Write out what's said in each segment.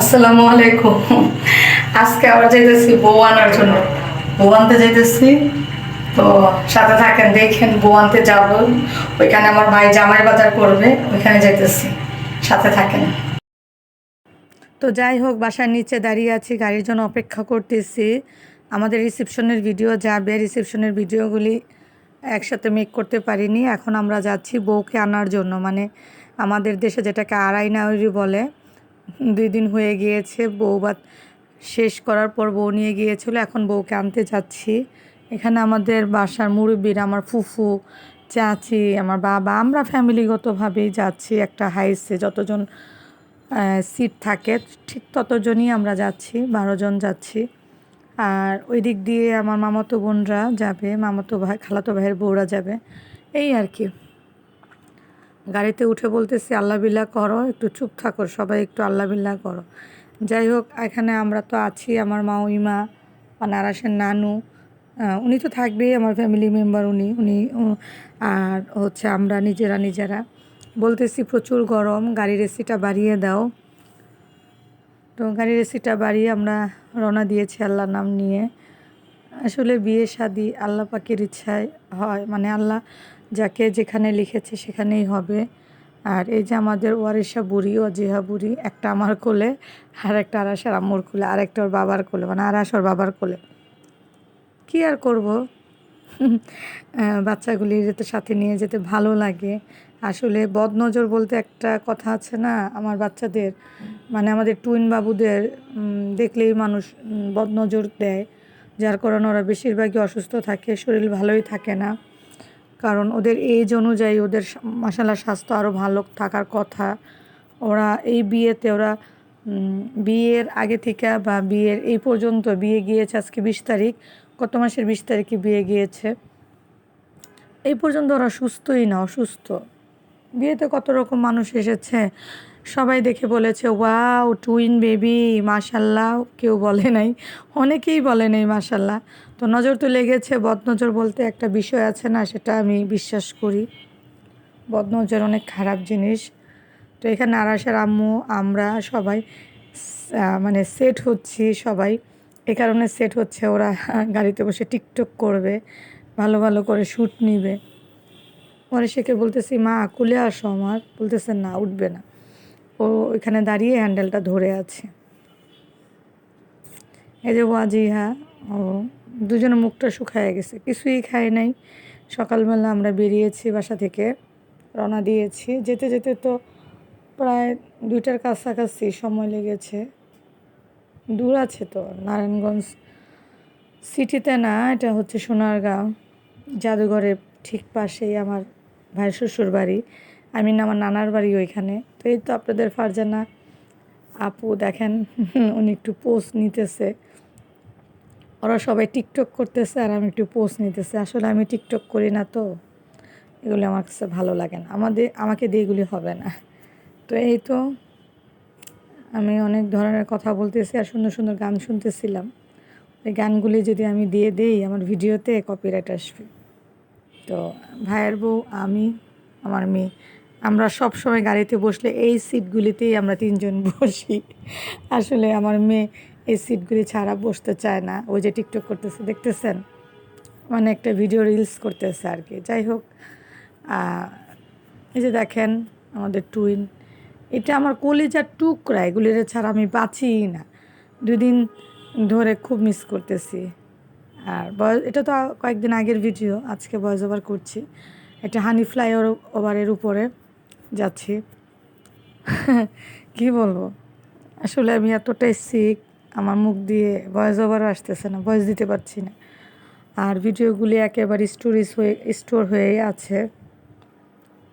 আসসালামু আলাইকুম। আজকে আমরা যাইতেছি বউ আনার জন্য। বউ আনতে যাইতেছি। তো সাথে থাকেন, দেখেন বউ আনতে যাব। ওইখানে আমার ভাই জামাই বাজার করবে, ওইখানে যাইতেছি। সাথে থাকেন। তো যাই হোক, বাসার নিচে দাঁড়িয়ে আছি, গাড়ির জন্য অপেক্ষা করতেছি। আমাদের রিসেপশনের ভিডিও যাবে। রিসেপশনের ভিডিওগুলি একসাথে মেক করতে পারিনি। এখন আমরা যাচ্ছি বউকে আনার জন্য। মানে আমাদের দেশে যেটাকে আড়াই নাউরি বলে দুই দিন হয়ে গিয়েছে, বউ বাত শেষ করার পর বউ নিয়ে গিয়েছিল, এখন বউকে আনতে যাচ্ছি। এখানে আমাদের বাসার মুরব্বীরা, আমার ফুফু, চাচি, আমার বাবা, আমরা ফ্যামিলিগতভাবেই যাচ্ছি একটা হাইসে যতজন সিট থাকে, ঠিক ততজনই আমরা যাচ্ছি, বারো জন যাচ্ছি। আর ওই দিক দিয়ে আমার মামাতো বোনরা যাবে, মামাতো ভাই, খালাতো ভাইয়ের বউরা যাবে, এই আর কি। গাড়িতে উঠে বলতেছি, আল্লাহ বিল্লাহ করো, একটু চুপ থাকো, সবাই একটু আল্লাহ বিল্লাহ করো। যাই হোক, এখানে আমরা তো আছি, আমার মা ইমা বা নারাসের নানু। উনি তো থাকবেই, আমার ফ্যামিলি মেম্বার উনি উনি আর হচ্ছে আমরা নিজেরা নিজেরা। বলতেছি, প্রচুর গরম, গাড়ির এসিটা বাড়িয়ে দাও। তো গাড়ির এসিটা বাড়িয়ে আমরা রওনা দিয়েছি আল্লাহর নাম নিয়ে। আসলে বিয়ে শাদি আল্লাহ পাকের ইচ্ছায় হয় মানে আল্লাহ যাকে যেখানে লিখেছে সেখানেই হবে। আর এই যে আমাদের ওয়ারিসা বুড়ি ও জিহা বুড়ি, একটা আমার কোলে, আর একটা আরাসার আম্মুর কোলে, আর একটা ওর বাবার কোলে মানে আরাস ওর বাবার কোলে। কি আর করব? বাচ্চাগুলি যেতে সাথে নিয়ে যেতে ভালো লাগে। আসলে বদনজর বলতে একটা কথা আছে না, আমার বাচ্চাদের মানে আমাদের টুইন বাবুদের দেখলেই মানুষ বদনজর দেয়। যার কারণে ওরা বেশিরভাগই অসুস্থ থাকে, শরীর ভালোই থাকে না। কারণ ওদের এজ অনুযায়ী ওদের মশালা স্বাস্থ্য আরও ভালো থাকার কথা। ওরা এই বিয়েতে ওরা বিয়ের আগে থেকে বা বিয়ের এই পর্যন্ত বিয়ে গিয়েছে আজকে বিশ তারিখ, গত মাসের বিশ তারিখে বিয়ে গিয়েছে। এই পর্যন্ত ওরা সুস্থই না, অসুস্থ। বিয়েতে কত রকম মানুষ এসেছে, সবাই দেখে বলেছে, ওয়াও টুইন বেবি মাশাল্লাহ কেউ বলে নাই, অনেকেই বলে নেই মাশাল্লাহ তো নজর তো লেগেছে, বদনজর বলতে একটা বিষয় আছে না, সেটা আমি বিশ্বাস করি। বদনজর অনেক খারাপ জিনিস। তো এখানে আরাসের আম্মু, আমরা সবাই মানে সেট হচ্ছি সবাই। এ কারণে সেট হচ্ছে, ওরা গাড়িতে বসে টিকটক করবে, ভালো ভালো করে শ্যুট নিবে। পরে সেকে বলতেছি, মা, কুলে আসো আমার। বলতেছে, না, উঠবে না। ও ওইখানে দাঁড়িয়ে হ্যান্ডেলটা ধরে আছে। এই যে ওয়াজিহা, ও দুজনের মুখটা শুকায় গেছে। কিছুই খায় নাই। সকালবেলা আমরা বেরিয়েছি বাসা থেকে, রওনা দিয়েছি। যেতে যেতে তো প্রায় দুইটার কাছাকাছি সময় লেগেছে। দূর আছে তো, নারায়ণগঞ্জ সিটিতে না, এটা হচ্ছে সোনারগাঁও। জাদুঘরের ঠিক পাশেই আমার ভাইয়ের শ্বশুর বাড়ি। আমি আমার নানার বাড়ি ওইখানে। তো এই তো আপনাদের ফারজানা আপু দেখেন, উনি একটু পোস্ট নিতেছে। ওরা সবাই টিকটক করতেছে আর আমি একটু পোস্ট নিতেছে। আসলে আমি টিকটক করি না তো। এগুলি আমার কাছে ভালো লাগে না। আমাদের আমাকে দিয়ে এগুলি হবে না। তো এই তো আমি অনেক ধরনের কথা বলতেছি আর সুন্দর সুন্দর গান শুনতেছিলাম। ওই গানগুলি যদি আমি দিয়ে দেই, আমার ভিডিওতে কপিরাইট আসবে। তো ভাইয়ের বউ, আমি, আমার মেয়ে, আমরা সব সময় গাড়িতে বসলে এই সিটগুলিতেই আমরা তিনজন বসি। আসলে আমার মেয়ে এই সিটগুলি ছাড়া বসতে চায় না। ওই যে টিকটক করতেছে, দেখতেছেন? মানে একটা ভিডিও রিলস করতেছে আর কি। যাই হোক এই যে দেখেন আমাদের টুইন এটা আমার কলিজার টুকরা, এগুলির ছাড়া আমি বাঁচি না। দুই দিন ধরে খুব মিস করতেছি। আর বয়স, এটা তো কয়েকদিন আগের ভিডিও আজকে বয়স ওভার করছি। এটা হানি ফ্লাই ওভারের উপরে যাচ্ছি। কি বলব? আসলে আমি এতটাই সিক আমার মুখ দিয়ে ভয়েস ওভারও আসতেছে না ভয়েস দিতে পারছি না। আর ভিডিওগুলি একেবারে স্টোরিজ হয়ে স্টোর হয়েই আছে।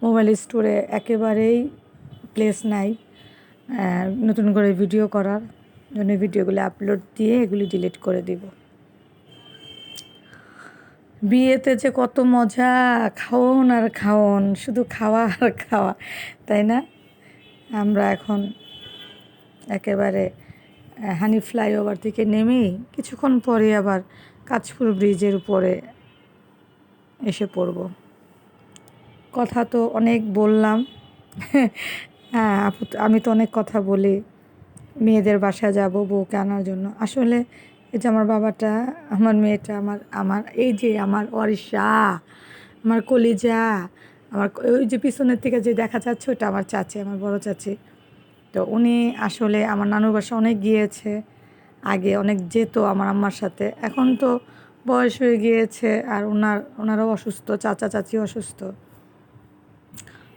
মোবাইল স্টোরে একেবারেই প্লেস নাই নতুন করে ভিডিও করার জন্য ভিডিওগুলো আপলোড দিয়ে এগুলি ডিলিট করে দিব। বিয়েতে যে কত মজা, খাওন আর খাওন, শুধু খাওয়া আর খাওয়া, তাই না? আমরা এখন একেবারে হানি ফ্লাইওভার থেকে নেমেই কিছুক্ষণ পরে আবার কাঁচপুর ব্রিজের উপরে এসে পড়ব। কথা তো অনেক বললাম। হ্যাঁ আমি তো অনেক কথা বলি। মেয়েদের বাসায় যাব বউকে আনার জন্য। আসলে এই যে আমার বাবাটা, আমার মেয়েটা, আমার আমার, এই যে আমার অরিষা আমার কলিজা, আমার ওই যে পিছনের থেকে যে দেখা যাচ্ছে ওটা আমার চাচি, আমার বড় চাচি। তো উনি আসলে আমার নানুর বাসা অনেক গিয়েছে, আগে অনেক যেত আমার আম্মার সাথে। এখন তো বয়স হয়ে গিয়েছে আর ওনার ওনারাও অসুস্থ, চাচা চাচি অসুস্থ।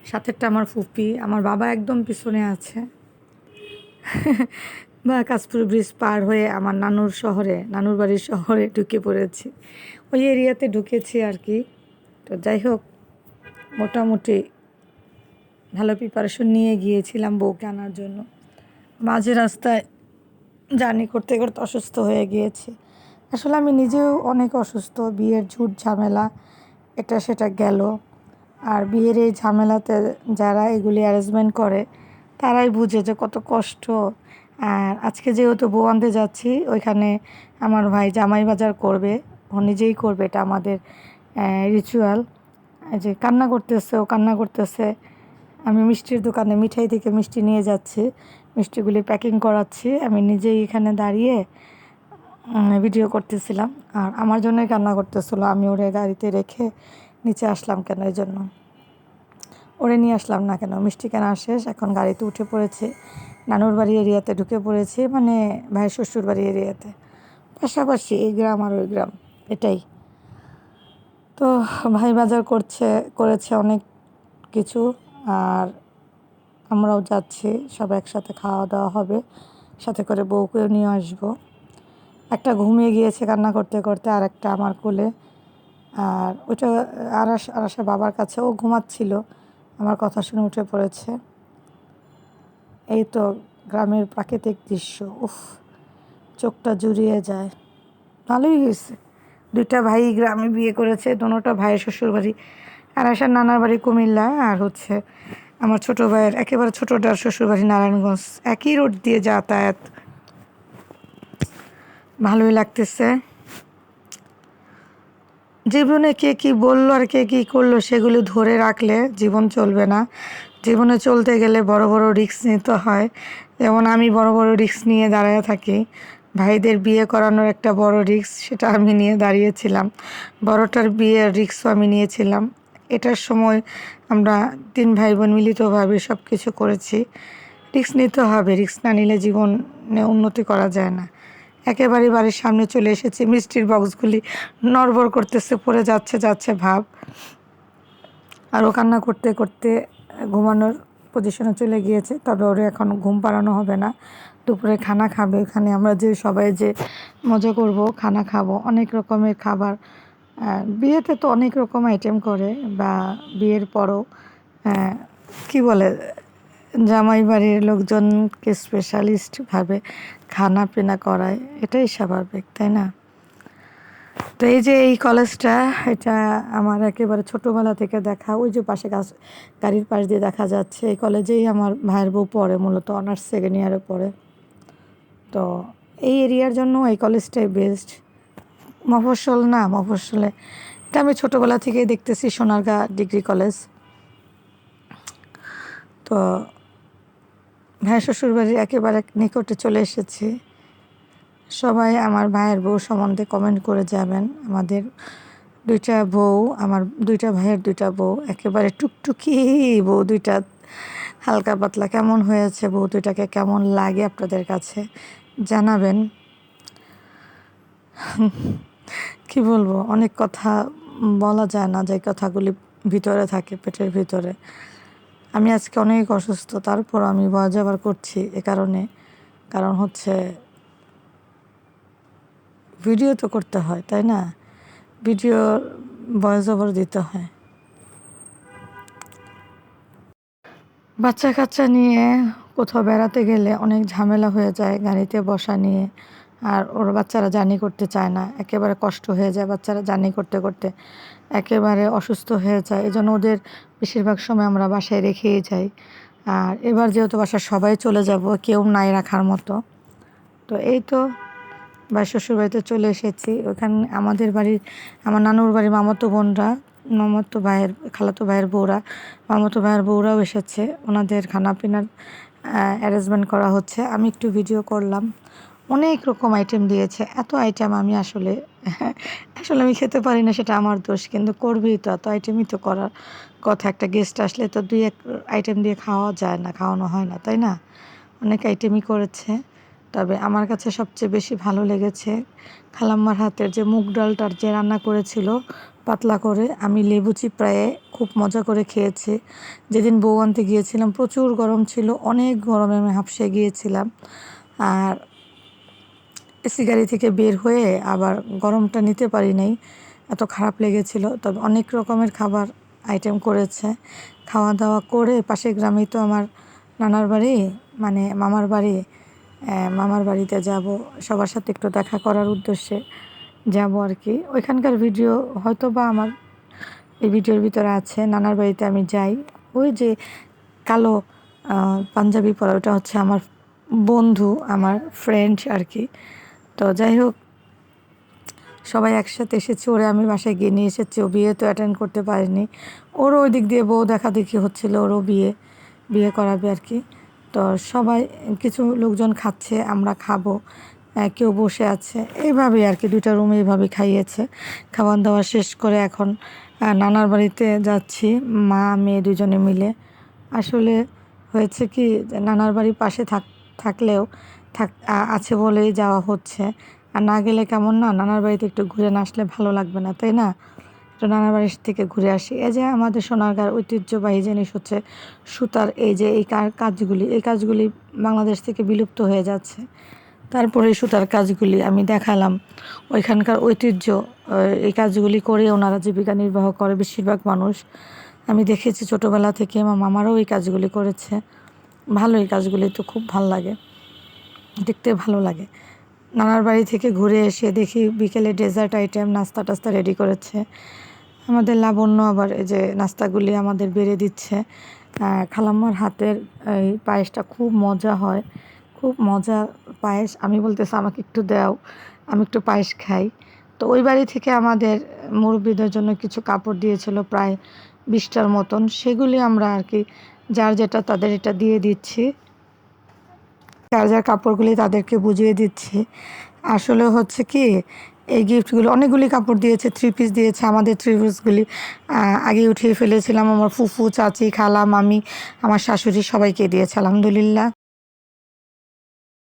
সাথেরটা আমার ফুপি, আমার বাবা একদম পিছনে আছে। বা কাশপুর ব্রিজ পার হয়ে আমার নানুর শহরে, নানুর বাড়ির শহরে ঢুকে পড়েছি। ওই এরিয়াতে ঢুকেছি আর কি। তো যাই হোক, মোটামুটি ভালো প্রিপারেশন নিয়ে গিয়েছিলাম বউকে আনার জন্য। মাঝে রাস্তায় জার্নি করতে করতে অসুস্থ হয়ে গিয়েছি। আসলে আমি নিজেও অনেক অসুস্থ, বিয়ের ঝুট ঝামেলা, এটা সেটা গেল। আর বিয়ের এই ঝামেলাতে যারা এগুলি অ্যারেঞ্জমেন্ট করে, তারাই বুঝে যে কত কষ্ট। আর আজকে যেহেতু বউ আনতে যাচ্ছি, ওইখানে আমার ভাই জামাই বাজার করবে, ও নিজেই করবে এটা আমাদের রিচুয়াল যে কান্না করতেছে, ও কান্না করতেছে। আমি মিষ্টির দোকানে মিঠাই থেকে মিষ্টি নিয়ে যাচ্ছি। মিষ্টিগুলি প্যাকিং করাচ্ছি। আমি নিজেই এখানে দাঁড়িয়ে ভিডিও করতেছিলাম। আর আমার জন্যই কান্না করতেছিল। আমি ওরে গাড়িতে রেখে নিচে আসলাম কেন এই জন্য? ওরে নিয়ে আসলাম না কেন? মিষ্টি কেনা শেষ। এখন গাড়িতে উঠে পড়েছি। নানুর বাড়ি এরিয়াতে ঢুকে পড়েছি। মানে ভাই শ্বশুর বাড়ি এরিয়াতে। পাশাপাশি এই গ্রাম আর ওই গ্রাম। এটাই। তো ভাই বাজার করছে, করেছে অনেক কিছু। আর আমরাও যাচ্ছি সব একসাথে খাওয়া দাওয়া হবে। সাথে করে বউকেও নিয়ে আসব। একটা ঘুমিয়ে গিয়েছে কান্না করতে করতে আর একটা আমার কোলে। আর ওইটা আরাস আরাসের বাবার কাছে, ও ঘুমাচ্ছিল। আমার কথা শুনে উঠে পড়েছে। এই তো গ্রামের প্রাকৃতিক দৃশ্য। উফ, চোখটা জুড়িয়ে যায়। ভালোই হয়েছে। দুইটা ভাই গ্রামে বিয়ে করেছে, দোনোটা ভাইয়ের শ্বশুর বাড়ি আর আসার নানার বাড়ি কুমিল্লা, আর হচ্ছে আমার ছোট ভাইয়ের একেবারে ছোটোটার শ্বশুর বাড়ি নারায়ণগঞ্জ। একই রোড দিয়ে যাতায়াত। ভালোই লাগতেছে। জীবনে কে কি বলল আর কে কি করল সেগুলো ধরে রাখলে জীবন চলবে না। জীবনে চলতে গেলে বড় বড় রিস্ক নিতে হয়। যেমন আমি বড় বড় রিস্ক নিয়ে দাঁড়ায় থাকি। ভাইদের বিয়ে করানোর একটা বড় রিস্ক সেটা আমি নিয়ে দাঁড়িয়েছিলাম। বড়টার বিয়ের রিস্কও আমি নিয়েছিলাম। এটার সময় আমরা তিন ভাই বোন মিলিতভাবে সব কিছু করেছি। রিক্স নিতে হবে রিক্স না নিলে জীবনে উন্নতি করা যায় না। একেবারে বাড়ির সামনে চলে এসেছি, মিষ্টির বক্সগুলি নড়বড় করতেছে, পড়ে যাচ্ছে যাচ্ছে ভাব। আর ও কান্না করতে করতে ঘুমানোর পজিশনে চলে গিয়েছে, তবে ওর এখন ঘুম পাড়ানো হবে না। দুপুরে খানা খাবে, ওখানে আমরা যে সবাই যে মজা করব, খানা খাব, অনেক রকমের খাবার বিয়েতে তো অনেক রকম আইটেম করে বা বিয়ের পরও আহ, কি বলে জামাই বাড়ির লোকজনকে স্পেশালিস্ট ভাবে খানা পিনা করায় এটাই স্বাভাবিক তাই না? তো এই যে এই কলেজটা এটা আমার একেবারে ছোটোবেলা থেকে দেখা ওই যে পাশে গাছ গাড়ির পাশ দিয়ে দেখা যাচ্ছে এই কলেজেই আমার ভাইয়ের বউ পড়ে মূলত অনার্স সেকেন্ড ইয়ারে পড়ে। তো এই এরিয়ার জন্য এই কলেজটাই বেস্ট মফস্বল না, মফস্বলে। এটা আমি ছোটোবেলা থেকেই দেখতেছি সোনারগাঁ ডিগ্রি কলেজ। তো ভাই শ্বশুরবাড়ির একেবারে নিকটে চলে এসেছি। সবাই আমার ভাইয়ের বউ সম্বন্ধে কমেন্ট করে যাবেন। আমাদের দুইটা বউ, আমার দুইটা ভাইয়ের দুইটা বউ, একেবারে টুকটুকি বউ দুইটা। হালকা পাতলা কেমন হয়েছে বউ দুইটাকে কেমন লাগে আপনাদের কাছে জানাবেন। কি বলব, অনেক কথা বলা যায় না যে কথাগুলি ভিতরে থাকে, পেটের ভিতরে। আমি আজকে অনেক অসুস্থ, তারপর আমি ভয় আবার করছি এ কারণে। কারণ হচ্ছে ভিডিও তো করতে হয়, তাই না? ভিডিও ভয়েস ওভার দিতে হয়। বাচ্চা কাচ্চা নিয়ে কোথাও বেড়াতে গেলে অনেক ঝামেলা হয়ে যায় গাড়িতে বসা নিয়ে। আর ওর বাচ্চারা জার্নি করতে চায় না। একেবারে কষ্ট হয়ে যায় বাচ্চারা জার্নি করতে করতে। একেবারে অসুস্থ হয়ে যায়। এই জন্য ওদের বেশিরভাগ সময় আমরা বাসায় রেখেই যাই। আর এবার যেহেতু বাসার সবাই চলে যাব, কেউ নাই রাখার মতো। তো এই তো বা শ্বশুর বাড়িতে চলে এসেছি। ওখানে আমাদের বাড়ির, আমার নানুর বাড়ির মামাতো বোনরা, মামাতো ভাইয়ের, খালাতো ভাইয়ের বউরা, মামাতো ভাইয়ের বউরাও এসেছে। ওনাদের খানা পিনার অ্যারেঞ্জমেন্ট করা হচ্ছে। আমি একটু ভিডিও করলাম। অনেক রকম আইটেম দিয়েছে। এত আইটেম আমি আসলে আসলে আমি খেতে পারি না, সেটা আমার দোষ, কিন্তু করবি তো, এত আইটেমই তো করার কথা। একটা গেস্ট আসলে তো দুই এক আইটেম দিয়ে খাওয়া যায় না, খাওয়ানো হয় না, তাই না? অনেক আইটেমই করেছে। তবে আমার কাছে সবচেয়ে বেশি ভালো লেগেছে খালাম্মার হাতের যে মুগ ডালটার যে রান্না করেছিল পাতলা করে, আমি লেবু চিপড়ায়ে খুব মজা করে খেয়েছি। যেদিন বউ আনতে গিয়েছিলাম, প্রচুর গরম ছিল, অনেক গরমে আমি হাঁপসে গিয়েছিলাম। আর এসি গাড়ি থেকে বের হয়ে আবার গরমটা নিতে পারি নাই। এত খারাপ লেগেছিল। তবে অনেক রকমের খাবার আইটেম করেছে। খাওয়া দাওয়া করে পাশের গ্রামেই তো আমার নানার বাড়ি মানে মামার বাড়ি মামার বাড়িতে যাব, সবার সাথে একটু দেখা করার উদ্দেশ্যে যাব আর কি ওইখানকার ভিডিও হয়তো বা আমার এই ভিডিওর ভিতরে আছে। নানার বাড়িতে আমি যাই। ওই যে কালো পাঞ্জাবি পরা, ওটা হচ্ছে আমার বন্ধু, আমার ফ্রেন্ড আর কি তো যাই হোক, সবাই একসাথে এসেছে, ওরে আমি বাসায় গিয়ে নিয়ে এসেছি। ও বিয়ে তো অ্যাটেন্ড করতে পারিনি। ওরও ওই দিক দিয়ে বউ দেখা দেখি হচ্ছিল, ওরও বিয়ে বিয়ে করাবে আর কি। তো সবাই কিছু লোকজন খাচ্ছে, আমরা খাব কেউ বসে আছে। এইভাবেই আর কি, দুইটা রুমে এইভাবে খাইয়েছে। খাবার দাওয়া শেষ করে এখন নানার বাড়িতে যাচ্ছি, মা, মেয়ে দুজনে মিলে। আসলে হয়েছে কি নানার বাড়ির পাশে থাক, থাকলেও থাক আছে বলেই যাওয়া হচ্ছে। আর না গেলে কেমন না, নানার বাড়িতে একটু ঘুরে না আসলে ভালো লাগবে না, তাই না? তো নানার বাড়ি থেকে ঘুরে আসি। এই যে আমাদের সোনারগাঁর ঐতিহ্যবাহী জিনিস হচ্ছে সুতার, এই যে এই কাজগুলি এই কাজগুলি বাংলাদেশ থেকে বিলুপ্ত হয়ে যাচ্ছে। তারপরে সুতার কাজগুলি আমি দেখালাম। ওইখানকার ঐতিহ্য এই কাজগুলি করে ওনারা জীবিকা নির্বাহ করে বেশিরভাগ মানুষ। আমি দেখেছি ছোটোবেলা থেকে আমার মামারও এই কাজগুলি করেছে। ভালো এই কাজগুলি তো খুব ভালো লাগে। দেখতে ভালো লাগে। নানার বাড়ি থেকে ঘুরে এসে দেখি বিকেলে ডেজার্ট আইটেম, নাস্তা টাস্তা রেডি করেছে। আমাদের লাবণ্য আবার এই যে নাস্তাগুলি আমাদের বেড়ে দিচ্ছে। খালাম্মার হাতের এই পায়েসটা খুব মজা হয়। খুব মজা পায়েস। আমি বলতেছি, আমাকে একটু দাও, আমি একটু পায়েস খাই। তো ওই বাড়ি থেকে আমাদের মুরব্বীদের জন্য কিছু কাপড় দিয়েছিল প্রায় বিশটার মতন। সেগুলি আমরা আর কি, যার যেটা তাদের এটা দিয়ে দিচ্ছি। যার যার কাপড়গুলি তাদেরকে বুঝিয়ে দিচ্ছি। আসলে হচ্ছে কি, এই গিফটগুলো, অনেকগুলি কাপড় দিয়েছে থ্রি পিস দিয়েছে আমাদের থ্রি পিসগুলি আগে উঠিয়ে ফেলেছিলাম, আমার ফুফু, চাচি, খালা, মামি, আমার শাশুড়ি সবাইকে দিয়েছে, আলহামদুলিল্লাহ।